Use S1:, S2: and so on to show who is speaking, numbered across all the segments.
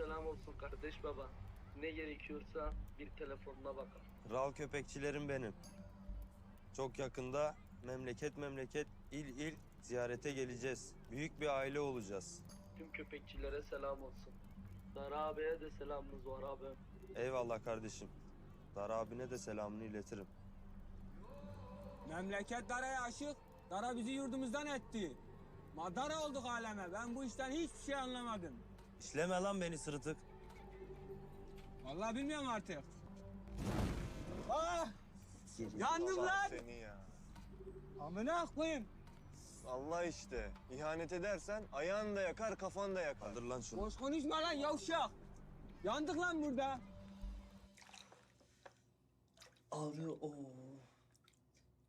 S1: selam olsun kardeş baba. Ne gerekiyorsa bir telefonuna bakar.
S2: Kral köpekçilerim benim. Çok yakında memleket memleket, il il ziyarete geleceğiz. Büyük bir aile olacağız.
S1: Tüm köpekçilere selam olsun. Dara abiye de selamımız var abi.
S2: Eyvallah kardeşim. Dar abine de selamını iletirim.
S3: Memleket Dara'ya aşık. Dara bizi yurdumuzdan etti. Madara olduk aleme. Ben bu işten hiçbir şey anlamadım.
S2: İşleme lan beni sırıtık.
S3: Vallahi bilmiyorum artık. Ah! Yandım lan!
S4: Seni ya.
S3: Amına koyayım.
S4: Allah işte. İhanet edersen ayağın da yakar, kafan da yakar.
S2: Kaldır lan şunu.
S3: Boş konuşma lan yavşak. Yandık lan burada.
S5: Abi o.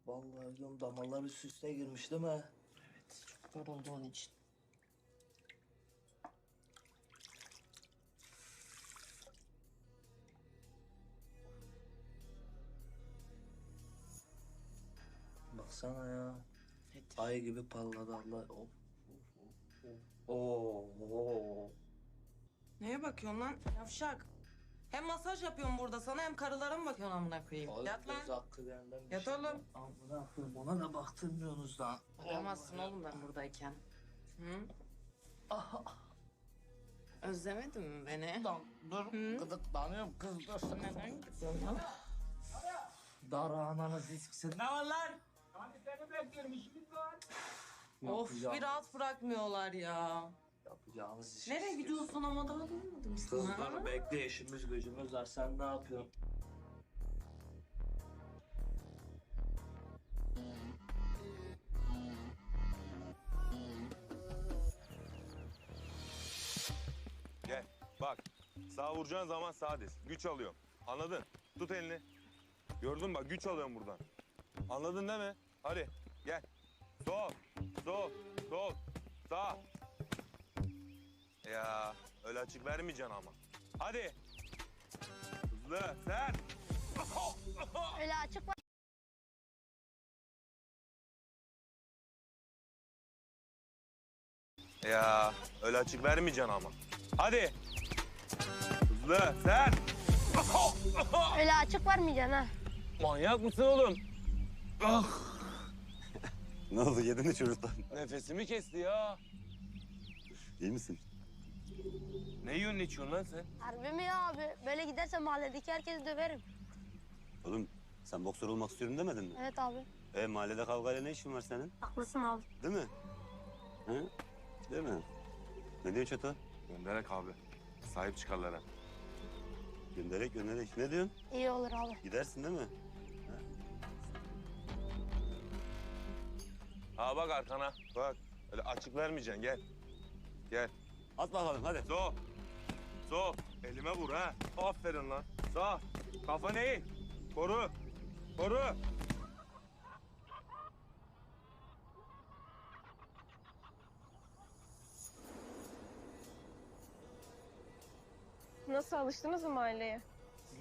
S5: Vallahi diyorum damarlar üst üste girmiş değil mi?
S6: Yorulduğun için.
S5: Baksana ya.
S6: Hadi.
S5: Ay gibi parladı Allah. Of. Oo, oo.
S6: Neye bakıyorsun lan? Yavşak. Hem masaj yapıyorum burada sana hem karılara mı bakıyorsun amına koyayım?
S5: Oğlum,
S6: Yat lan.
S5: hakkı bir
S6: Yat
S5: şey
S6: oğlum.
S5: Amına koyayım ona da baktırmıyorsunuz lan.
S6: Bakamazsın oğlum ben buradayken. Hı? Özlemedin mi beni?
S5: Lan dur gıdıklanıyorum kız dur.
S6: Neden gidiyorsun lan?
S5: Dar ananı siksin.
S3: Ne var lan? Hadi seni bekliyorum işimiz var.
S6: Of bir rahat bırakmıyorlar ya.
S5: Yapacağımız iş.
S6: Nereye gidiyorsun ama daha duymadım sana.
S5: Kızlar bekle işimiz gücümüz var sen ne yapıyorsun?
S4: Gel. Bak. Sağ vuracağın zaman sağ diz. Güç alıyorum. Anladın? Tut elini. Gördün mü bak güç alıyorum buradan. Anladın değil mi? Hadi gel. Sol, sol, sol, sağ. Ya öyle açık vermeyeceksin ama. Hadi. Hızlı, sert.
S7: Öyle açık var.
S4: Ya öyle açık vermeyeceksin ama. Hadi. Hızlı, sert.
S7: Öyle açık vermeyeceksin ha.
S1: Manyak mısın oğlum?
S2: Ne oldu yedin mi çocuklar?
S4: Nefesimi kesti ya.
S2: İyi misin?
S4: Ne yiyorsun ne içiyorsun lan sen?
S7: Harbi mi ya abi? Böyle giderse mahalledeki herkesi döverim.
S8: Oğlum sen boksör olmak istiyorum demedin mi?
S7: Evet abi.
S8: E mahallede kavgayla ne işin var senin?
S7: Haklısın abi.
S8: Değil mi? Hı? Değil mi? Ne diyor Çeto?
S4: Gönderek abi. Sahip çıkarlar ha.
S8: Gönderek gönderek. Ne diyorsun?
S7: İyi olur abi.
S8: Gidersin değil mi?
S4: Ha bak arkana. Bak. Öyle açık vermeyeceksin. Gel. Gel.
S8: At bakalım hadi.
S4: Sol. Sol. Elime vur ha. Aferin lan. Sağ. Kafanı eğ. Koru. Koru.
S9: Nasıl alıştınız mı mahalleye?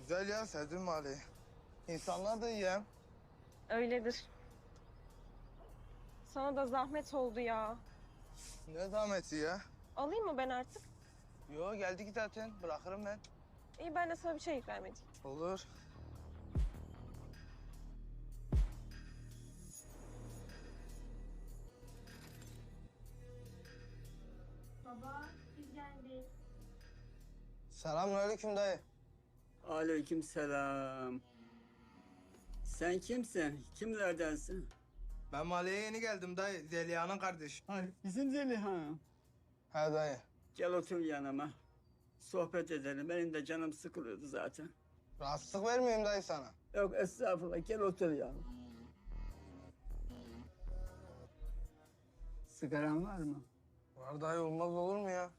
S10: Güzel ya sevdim mahalleyi. İnsanlar da iyi ya.
S9: Öyledir. Sana da zahmet oldu ya.
S10: Ne zahmeti ya.
S9: Alayım mı ben artık?
S10: Yo geldik zaten bırakırım ben.
S9: İyi ben de sana bir şey ikram edeyim.
S10: Olur.
S7: Baba biz geldik.
S10: Selamünaleyküm dayı.
S11: Aleyküm selam. Sen kimsin? Kimlerdensin?
S10: Ben mahalleye yeni geldim dayı. Zeliha'nın kardeşi.
S11: Ay, bizim Zeliha.
S10: He dayı.
S11: Gel otur yanıma. Sohbet edelim. Benim de canım sıkılıyordu zaten.
S10: Rahatsızlık vermeyeyim dayı sana.
S11: Yok estağfurullah. Gel otur ya. Sigaran var mı?
S10: Var dayı olmaz olur mu ya?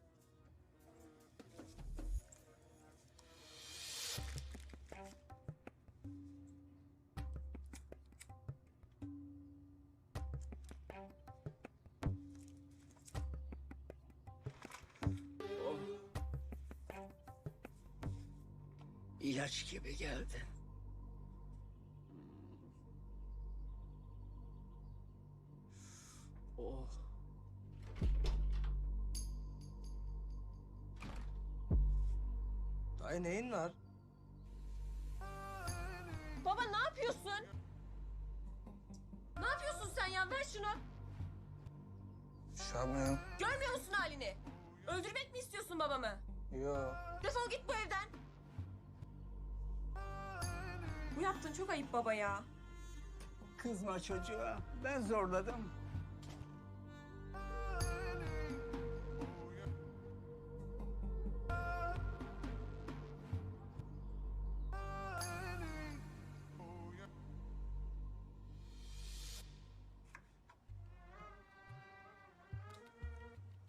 S11: İlaç gibi geldi. Oh.
S10: Dayı neyin var?
S11: Kızma çocuğa. Ben zorladım.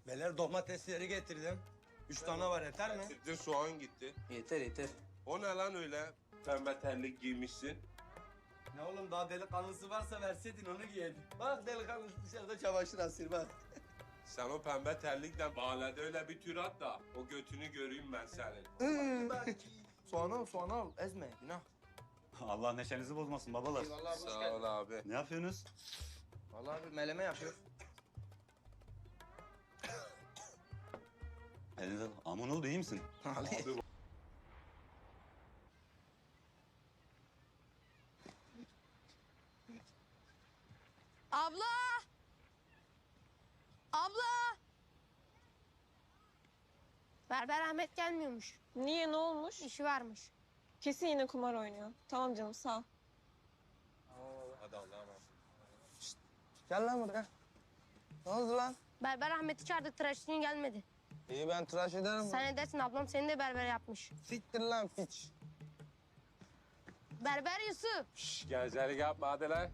S2: Beler domatesleri getirdim. Üç tane var yeter mi?
S8: Gitti soğan gitti.
S10: Yeter yeter.
S8: O ne lan öyle? Pembe terlik giymişsin.
S2: Ne oğlum daha delikanlısı varsa verseydin onu giyelim. Bak delikanlısı dışarıda çamaşır asır bak.
S8: Sen o pembe terlikle mahallede öyle bir tür at da o götünü göreyim ben senin.
S10: soğan al soğan al. Ezme günah.
S12: Allah neşenizi bozmasın babalar.
S10: Vallahi hoş
S8: Sağ
S10: geldin.
S8: ol abi.
S12: Ne yapıyorsunuz?
S10: Vallahi bir meleme yapıyor.
S12: Elinize aman oldu iyi misin?
S10: Ali.
S7: Abla! Abla! Berber Ahmet gelmiyormuş.
S9: Niye ne olmuş?
S7: İşi varmış.
S9: Kesin yine kumar oynuyor. Tamam canım sağ ol.
S8: Hadi Allah'a emanet.
S10: Gel lan buraya. Ne oldu lan?
S7: Berber Ahmet'i çağırdık tıraşçının gelmedi.
S10: İyi ben tıraş ederim.
S7: Sen edersin ablam seni de berber yapmış.
S10: Siktir lan piç.
S7: Berber Yusuf.
S8: Şş, gezelik yapma hadi lan.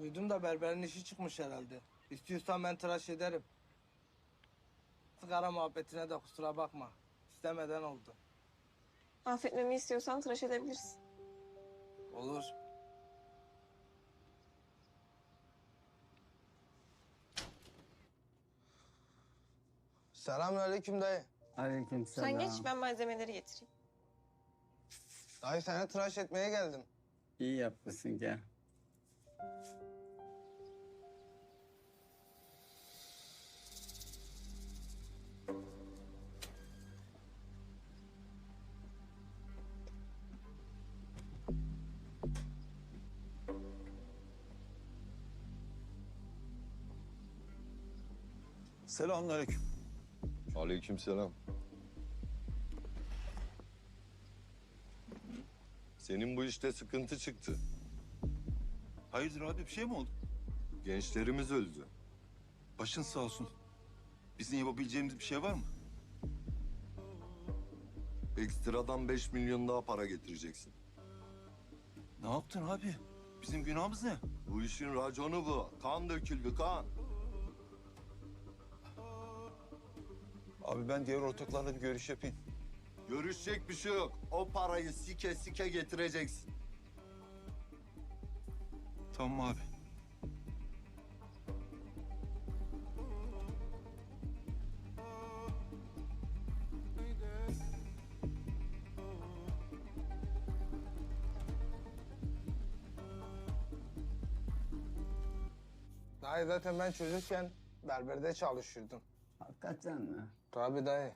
S10: Duydum da berberin işi çıkmış herhalde. İstiyorsan ben tıraş ederim. Sigara muhabbetine de kusura bakma. İstemeden oldu.
S9: Affetmemi istiyorsan tıraş edebilirsin.
S10: Olur. Selamünaleyküm dayı.
S11: Aleykümselam.
S9: Sen geç ben malzemeleri getireyim.
S10: Dayı seni tıraş etmeye geldim.
S11: İyi yapmışsın gel.
S12: Selamünaleyküm.
S8: Aleykümselam. Senin bu işte sıkıntı çıktı.
S12: Hayırdır abi bir şey mi oldu?
S8: Gençlerimiz öldü.
S12: Başın sağ olsun. Bizim yapabileceğimiz bir şey var mı?
S8: Ekstradan 5 milyon daha para getireceksin.
S12: Ne yaptın abi? Bizim günahımız ne?
S8: Bu işin raconu bu. Kan döküldü kan.
S12: Abi ben diğer ortaklarla bir görüş yapayım.
S8: Görüşecek bir şey yok. O parayı sike sike getireceksin.
S12: Tamam abi.
S10: Dayı zaten ben çocukken berberde çalışıyordum.
S11: Hakikaten mi?
S10: Tabii dayı.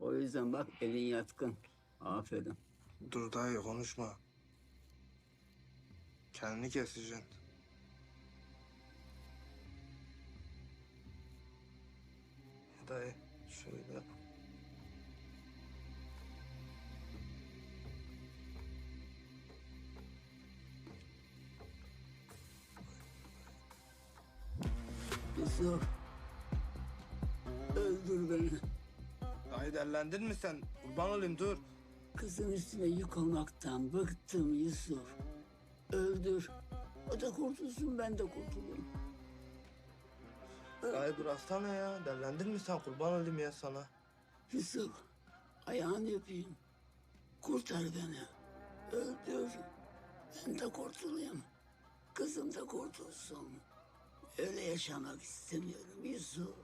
S11: O yüzden bak elin yatkın. Aferin.
S10: Dur dayı konuşma. Kendini keseceksin. Dayı şöyle.
S11: Yusuf. Öldür beni.
S10: Dayı derlendin mi sen? Kurban olayım dur.
S11: Kızın üstüne yük olmaktan bıktım Yusuf. Öldür. O da kurtulsun ben de kurtulayım.
S10: Dayı bıraksana ya. Derlendin mi sen? Kurban olayım ya sana.
S11: Yusuf ayağını öpeyim. Kurtar beni. Öldür. Ben de kurtulayım. Kızım da kurtulsun. Öyle yaşamak istemiyorum Yusuf.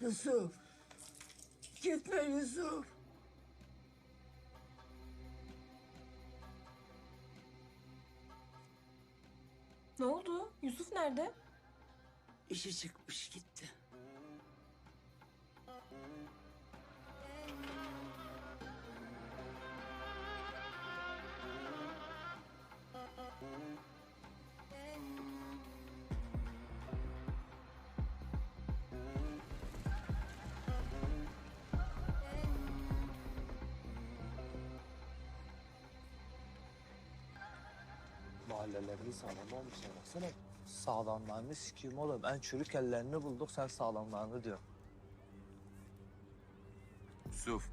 S11: Yusuf. Gitme Yusuf.
S9: Ne oldu? Yusuf nerede?
S11: İşi çıkmış gitti.
S5: Mahallelerimiz sağlam olmuşlar baksana. Sağlamlarını sikeyim oğlum. En çürük ellerini bulduk sen sağlamlarını diyor.
S4: Yusuf.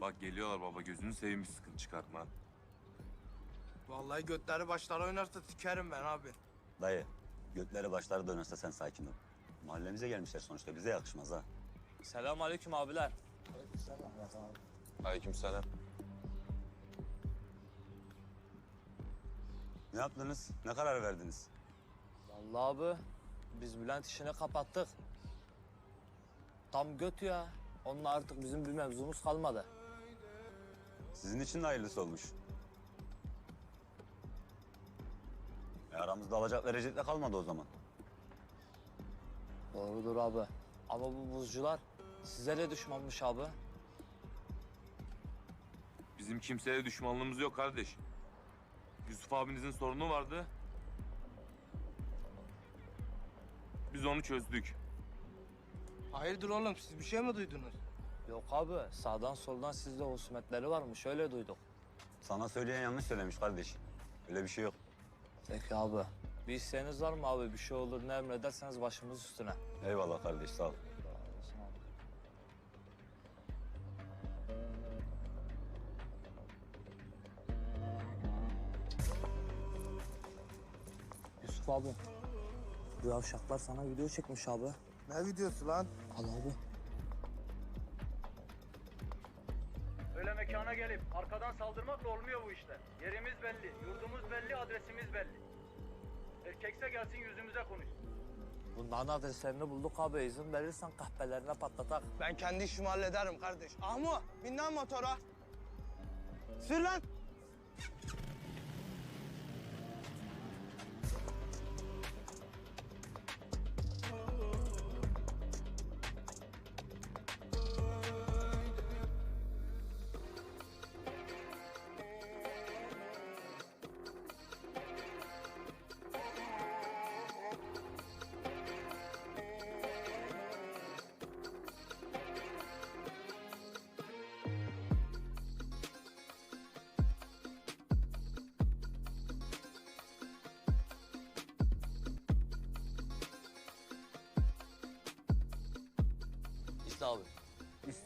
S4: Bak geliyorlar baba gözünü seveyim bir sıkıntı çıkartma.
S10: Vallahi götleri başları oynarsa tükerim ben abi.
S13: Dayı, gökleri başları dönerse sen sakin ol. Mahallemize gelmişler sonuçta, bize yakışmaz ha.
S5: Selam aleyküm abiler.
S4: Aleykümselam.
S13: Ne yaptınız? Ne karar verdiniz?
S5: Vallahi abi biz Bülent işini kapattık. Tam göt ya. Onunla artık bizim bir mevzumuz kalmadı.
S13: Sizin için de hayırlısı olmuş. E aramızda alacak verecek de kalmadı o zaman.
S5: Doğrudur abi. Ama bu buzcular size de düşmanmış abi.
S4: Bizim kimseye düşmanlığımız yok kardeş. Yusuf abinizin sorunu vardı. Biz onu çözdük.
S10: Hayırdır oğlum siz bir şey mi duydunuz?
S5: Yok abi sağdan soldan sizde husumetleri varmış öyle duyduk.
S13: Sana söyleyen yanlış söylemiş kardeş. Öyle bir şey yok.
S5: Peki abi. Bir isteğiniz var mı abi? Bir şey olur ne emrederseniz başımız üstüne.
S13: Eyvallah kardeş, sağ ol.
S5: Yusuf abi. Bu yavşaklar sana video çekmiş abi.
S10: Ne videosu lan?
S5: Al abi.
S3: Öyle mekana gelip arkadan saldırmakla olmuyor bu işler. Yerimiz belli, yurdumuz belli, adresimiz belli. Erkekse gelsin yüzümüze konuş.
S5: Bunların adreslerini bulduk abi. İzin verirsen kahpelerine patlatak.
S10: Ben kendi işimi hallederim kardeş. Ahmu bin lan motora. Sür lan.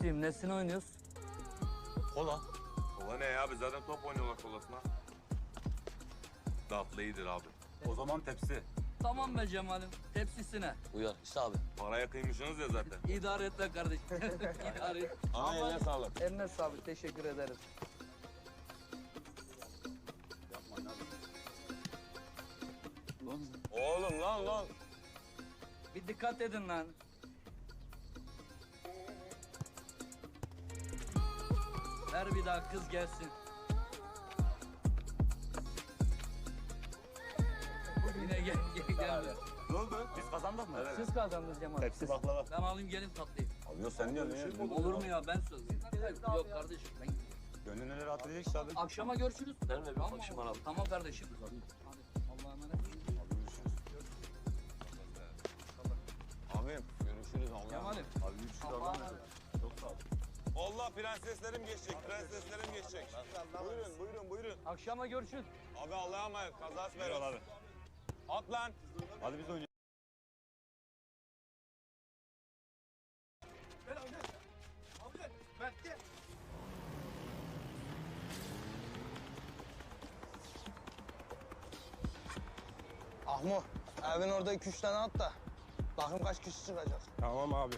S5: İsteyeyim. Nesini oynuyoruz?
S4: Kola. Kola ne ya? Biz zaten top oynuyorlar kolasına. Tatlı iyidir abi.
S13: O zaman tepsi.
S5: Tamam be Cemal'im. Tepsisine. Uyar. İşte abi.
S4: Paraya kıymışsınız ya zaten.
S5: İdare et be kardeşim. İdare et.
S4: Ana eline sağlık.
S5: Eline sağlık. Teşekkür ederiz.
S4: Oğlum lan lan.
S5: Bir dikkat edin lan. Ver bir daha kız gelsin. Yine gel, gel, gel.
S13: Ne oldu? Biz kazandık mı?
S5: Siz kazandınız Cemal.
S13: Tepsi baklava.
S5: Ben alayım gelin tatlıyı.
S13: Alıyor sen diyorsun ya.
S5: Olur mu ya ben söz. Yok kardeşim ben
S13: Gönlünü rahat edecek işte abi.
S5: Akşama görüşürüz. Benim de bir akşam aralım. Tamam kardeşim. Hadi Allah'a emanet.
S4: Abim görüşürüz Allah'a
S5: Cemal'im.
S4: Abi görüşürüz Allah'a emanet. Allah prenseslerim geçecek, prenseslerim geçecek. Buyurun, buyurun, buyurun.
S5: Akşama görüşürüz.
S4: Abi Allah'a emanet, kazası ver abi. At lan.
S13: Hadi biz oynayalım.
S10: Ahmu evin orada iki üç tane at da. Bakın kaç kişi çıkacak.
S3: Tamam abi.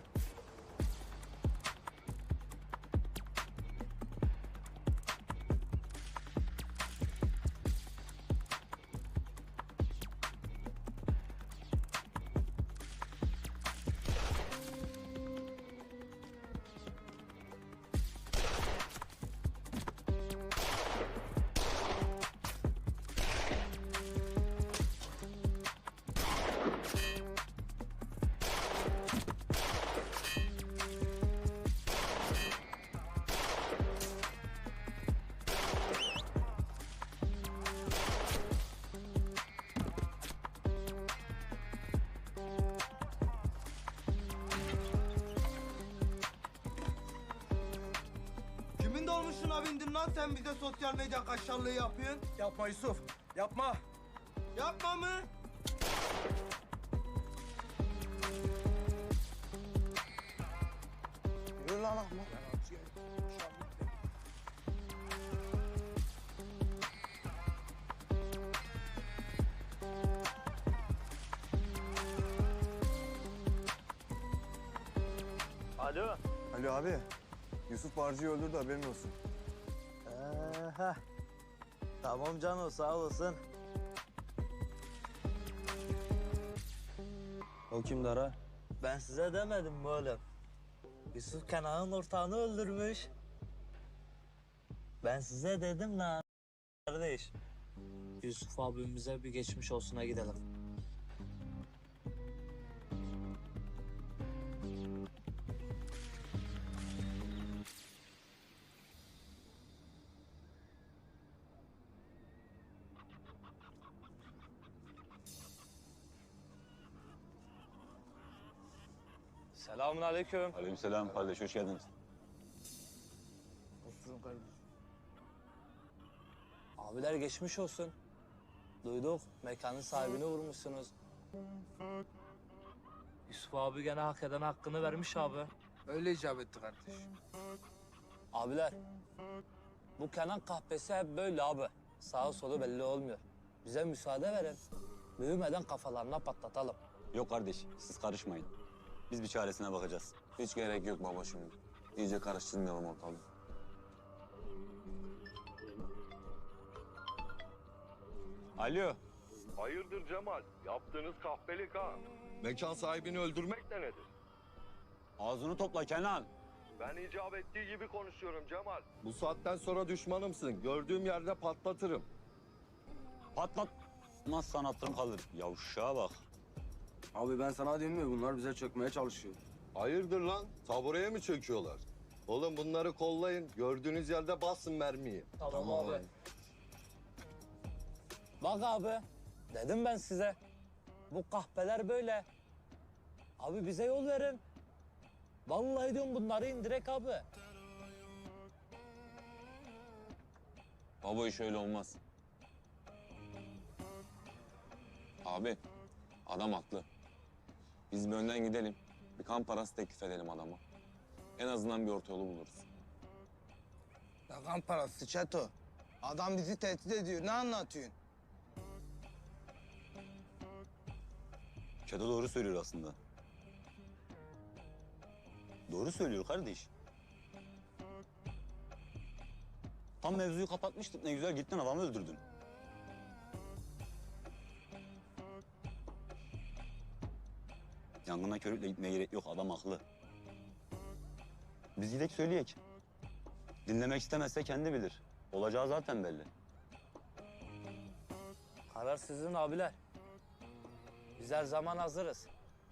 S2: Dolmuşuna bindin lan sen bize sosyal medya kaşarlığı yapıyorsun?
S10: Yapma Yusuf. Yapma.
S2: Yapma mı? Yürü lan Ahmet.
S5: Alo.
S14: Alo abi. Yusuf Barcı'yı öldürdü haberin olsun.
S5: Ee, tamam Cano sağ olasın.
S14: O kim Dara?
S5: Ben size demedim mi oğlum? Yusuf Kenan'ın ortağını öldürmüş. Ben size dedim lan kardeş. Yusuf abimize bir geçmiş olsuna gidelim. Selamun aleyküm.
S13: Aleykümselam kardeş hoş geldiniz.
S5: Oturun kardeşim. Abiler geçmiş olsun. Duyduk mekanın sahibini vurmuşsunuz. Yusuf abi gene hak eden hakkını vermiş abi.
S2: Öyle icap etti kardeş.
S5: Abiler bu Kenan kahpesi hep böyle abi. Sağı solu belli olmuyor. Bize müsaade verin. Büyümeden kafalarına patlatalım.
S13: Yok kardeş siz karışmayın. Biz bir çaresine bakacağız.
S4: Hiç gerek yok baba şimdi. İyice karıştırmayalım ortalığı.
S13: Alo.
S15: Hayırdır Cemal? Yaptığınız kahpelik ha. Mekan sahibini öldürmek de nedir?
S13: Ağzını topla Kenan.
S15: Ben icap ettiği gibi konuşuyorum Cemal. Bu saatten sonra düşmanımsın. Gördüğüm yerde patlatırım.
S13: Patlatmazsan hatırım kalır. Yavşağa bak.
S2: Abi ben sana diyeyim mi? Bunlar bize çökmeye çalışıyor.
S15: Hayırdır lan? Tabureye mi çöküyorlar? Oğlum bunları kollayın. Gördüğünüz yerde basın mermiyi.
S5: Tamam, abi. Bak abi dedim ben size. Bu kahpeler böyle. Abi bize yol verin. Vallahi diyorum bunları indirek abi.
S4: Baba iş öyle olmaz. Abi adam haklı. Biz bir önden gidelim. Bir kan parası teklif edelim adama. En azından bir orta yolu buluruz.
S2: Lagan parası Çeto. Adam bizi tehdit ediyor. Ne anlatıyorsun?
S13: Çeto doğru söylüyor aslında. Doğru söylüyor kardeş. Tam mevzuyu kapatmıştık ne güzel gittin adamı öldürdün. Yangına körükle gitmeye gerek yok adam haklı. Biz gidek söyleyek. Dinlemek istemezse kendi bilir. Olacağı zaten belli.
S5: Karar sizin abiler. Biz her zaman hazırız.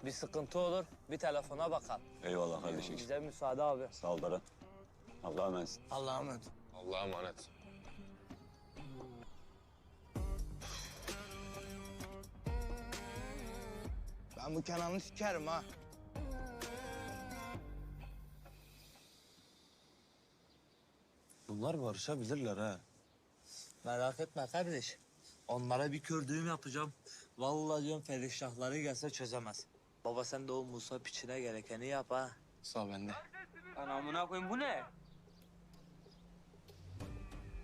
S5: Bir sıkıntı olur, bir telefona bakalım.
S13: Eyvallah kardeşim.
S5: Bize müsaade abi.
S13: Sağ ol Dara. Allah'a emanet.
S2: Allah'a emanet.
S4: Allah'a emanet.
S2: Ben bu Kenan'ı sikerim ha.
S14: Bunlar barışabilirler ha.
S5: Merak etme kardeş. Onlara bir kördüğüm yapacağım. Vallahi diyorum Feriştahları gelse çözemez. Baba sen de o Musa piçine gerekeni yap ha.
S2: Sağ bende.
S3: Anamına koyayım bu ne?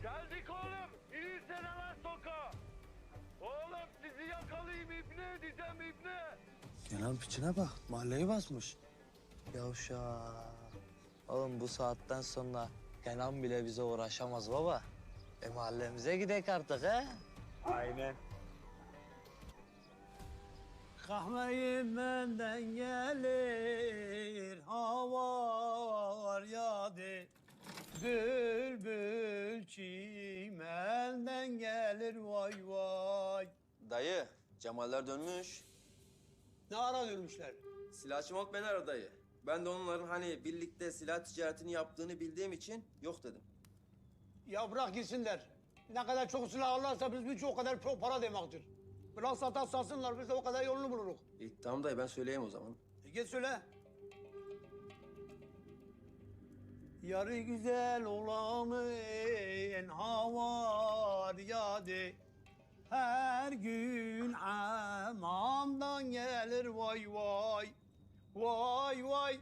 S15: Geldik oğlum. İyiysene lan sokağa. Oğlum sizi yakalayayım ibne edeceğim ibne.
S2: Kenan piçine bak. Mahalleyi basmış.
S5: Yavşak. Oğlum bu saatten sonra Kenan bile bize uğraşamaz baba. E mahallemize gidek artık he? Aynen.
S16: Kahveyim benden gelir hava var yadı. Bülbül çimelden gelir vay vay.
S2: Dayı, Cemaller dönmüş.
S16: Ne ara dönmüşler?
S2: Silahçı Mok beni aradı. Ben de onların hani birlikte silah ticaretini yaptığını bildiğim için yok dedim.
S16: Ya bırak gitsinler. Ne kadar çok silah alırlarsa biz için o kadar çok para demektir. Bırak satan satsınlar biz de o kadar yolunu buluruz.
S2: İyi tamam dayı ben söyleyeyim o zaman.
S16: E git söyle. Yarı güzel olanın havar yadı. Her gün amandan gelir vay vay. Vay vay.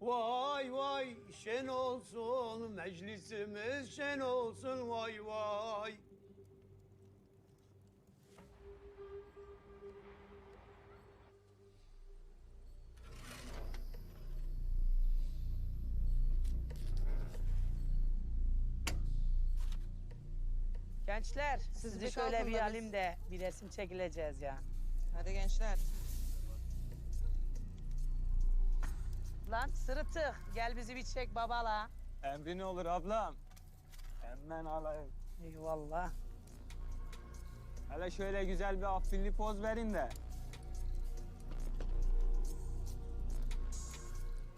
S16: Vay vay şen olsun meclisimiz şen olsun vay vay.
S17: Gençler siz
S18: bir
S17: bir şöyle bir
S18: kalkın da
S17: alayım da bir resim çekileceğiz ya.
S18: Hadi gençler.
S17: Lan sırıtık gel bizi bir çek babala.
S5: Emrin olur ablam. Hemen alayım.
S17: Eyvallah.
S5: Hele şöyle güzel bir afilli poz verin de.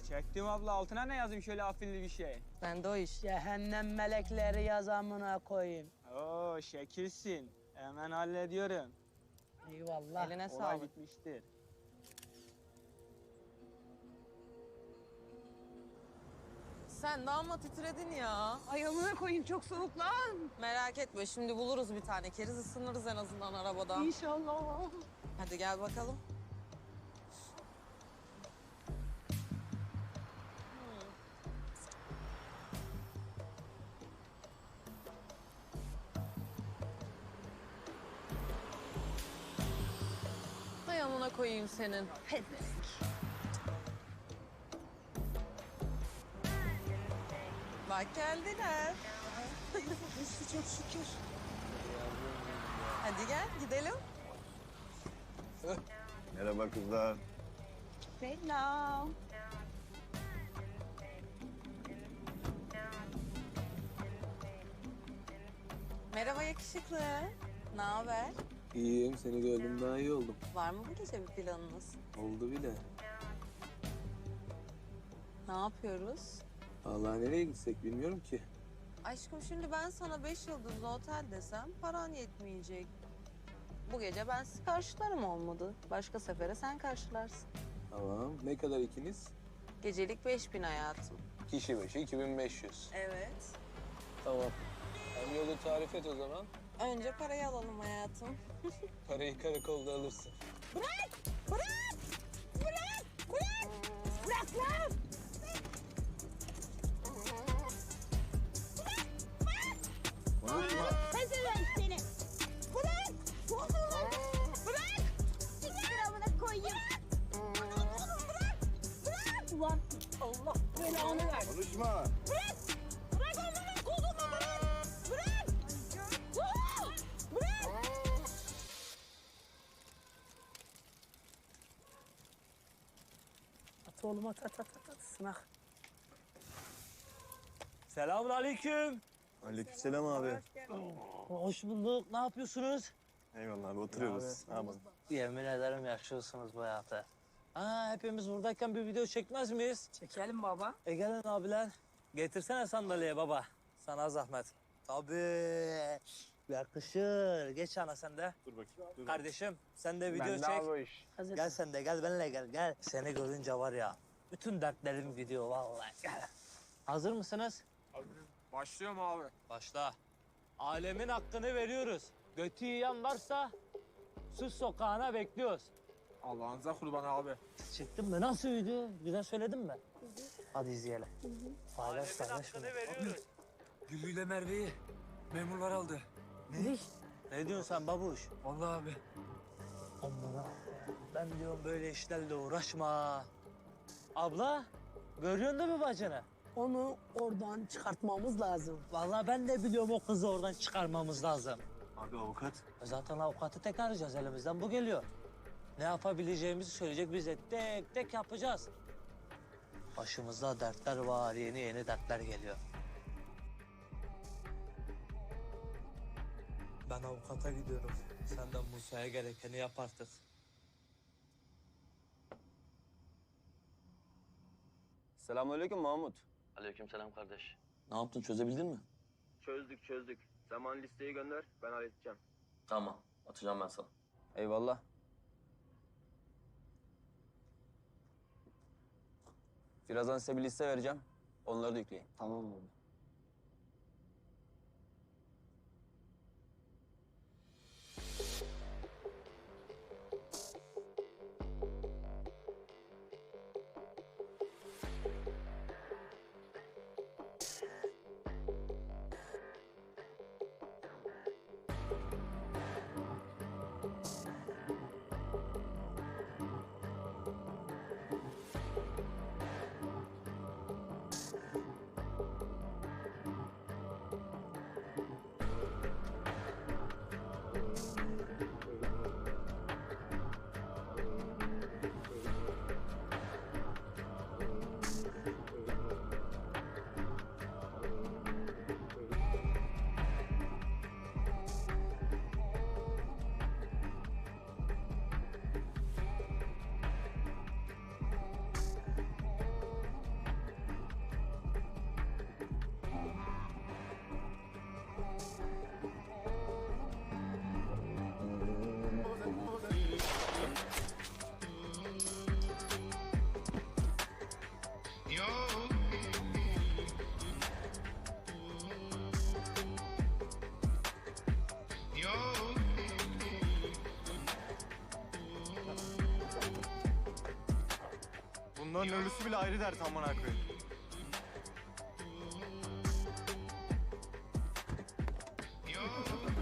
S5: Çektim abla altına ne yazayım şöyle afilli bir şey.
S18: Ben de o iş.
S17: Cehennem melekleri yazamına koyayım.
S5: Oo şekilsin. Hemen hallediyorum.
S17: Eyvallah.
S18: Eline
S5: Olay
S18: sağlık.
S5: bitmiştir.
S18: Sen de amma titredin ya.
S17: Ay amına koyayım çok soğuk lan.
S18: Merak etme şimdi buluruz bir tane keriz ısınırız en azından arabada.
S17: İnşallah.
S18: Hadi gel bakalım. Koyayım senin. Bak geldiler. çok şükür. Hadi gel gidelim.
S8: Merhaba kızlar.
S17: Selam.
S18: Merhaba yakışıklı. Ne haber?
S19: İyiyim, seni gördüm daha iyi oldum.
S18: Var mı bu gece bir planınız?
S19: Oldu bile.
S18: Ne yapıyoruz?
S19: Vallahi nereye gitsek bilmiyorum ki.
S18: Aşkım şimdi ben sana beş yıldızlı otel desem paran yetmeyecek. Bu gece ben sizi karşılarım olmadı. Başka sefere sen karşılarsın.
S19: Tamam, ne kadar ikiniz?
S18: Gecelik beş bin hayatım.
S19: Kişi başı 2500.
S18: Evet.
S19: Tamam. Hem yolu tarif et o zaman.
S18: Önce parayı alalım hayatım.
S19: Parayı karakolda alırsın.
S9: Bırak! Bırak! Bırak! Bırak! Bırak lan! Bırak! Pezevenk seni! Bırak! Bırak! Bırak! Siktir amına koyayım! Bırak! Bırak! Bırak! Ulan Allah belanı ver.
S8: Konuşma.
S9: Bırak
S17: At oğlum at at at at, at. sınak.
S5: Selamun aleyküm.
S14: Aleykümselam abi.
S5: Hoş bulduk. Ne yapıyorsunuz?
S14: Eyvallah abi oturuyoruz. Yapalım?
S5: Yemin ederim yaşıyorsunuz bu hayatı. Ha, hepimiz buradayken bir video çekmez miyiz?
S17: Çekelim baba.
S5: E gelin abiler. Getirsene sandalyeye baba. Sana zahmet. Tabii. Yakışır. Geç ana sen de.
S14: Dur bakayım. Dur
S5: Kardeşim sen de video çek.
S19: iş.
S17: Hazır.
S5: Gel sen de gel benimle gel gel. Seni görünce var ya bütün dertlerim gidiyor vallahi. Gel. Hazır mısınız?
S19: Başlıyorum abi.
S5: Başla. Alemin hakkını veriyoruz. Götü yiyen varsa sus sokağına bekliyoruz.
S19: Allah'ınıza kurban abi.
S5: Çıktın mı? Nasıl video? Güzel söyledin mi? Hadi izleyelim. Paylaş paylaş. veriyoruz.
S19: Güllü ile Merve'yi memurlar aldı.
S5: Ne? Ne diyorsun sen babuş?
S19: Vallahi abi.
S5: Aman Ben diyorum böyle işlerle uğraşma. Abla, görüyorsun değil mi bacını?
S17: Onu oradan çıkartmamız lazım.
S5: Vallahi ben de biliyorum o kızı oradan çıkarmamız lazım.
S14: Abi avukat.
S5: E Zaten avukatı tek arayacağız elimizden bu geliyor. Ne yapabileceğimizi söyleyecek biz de tek tek yapacağız. Başımızda dertler var, yeni yeni dertler geliyor. Ben avukata gidiyorum. Sen de Musa'ya gerekeni yap artık.
S20: Selamünaleyküm Mahmut.
S2: Aleykümselam kardeş.
S20: Ne yaptın çözebildin mi?
S2: Çözdük çözdük. Zaman listeyi gönder ben halledeceğim.
S20: Tamam. Atacağım ben sana. Eyvallah. Birazdan size bir liste vereceğim.
S14: Onları da yükleyin.
S21: Tamam abi.
S10: Bunların ölüsü bile ayrı dert amına koyayım.
S12: Cemal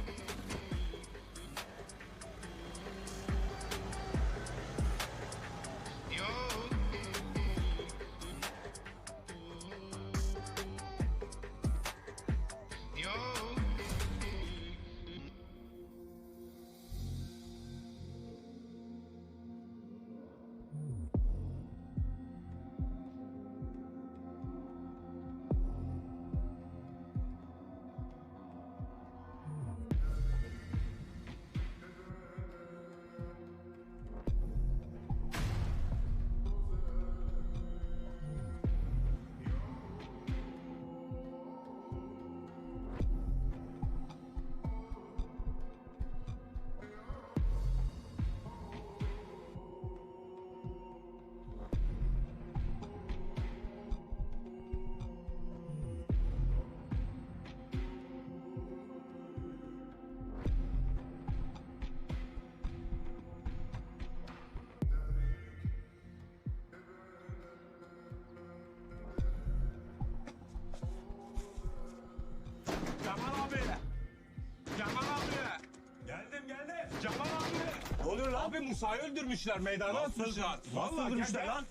S12: Musa'yı öldürmüşler meydana atmışlar.
S10: nasıl öldürmüşler lan?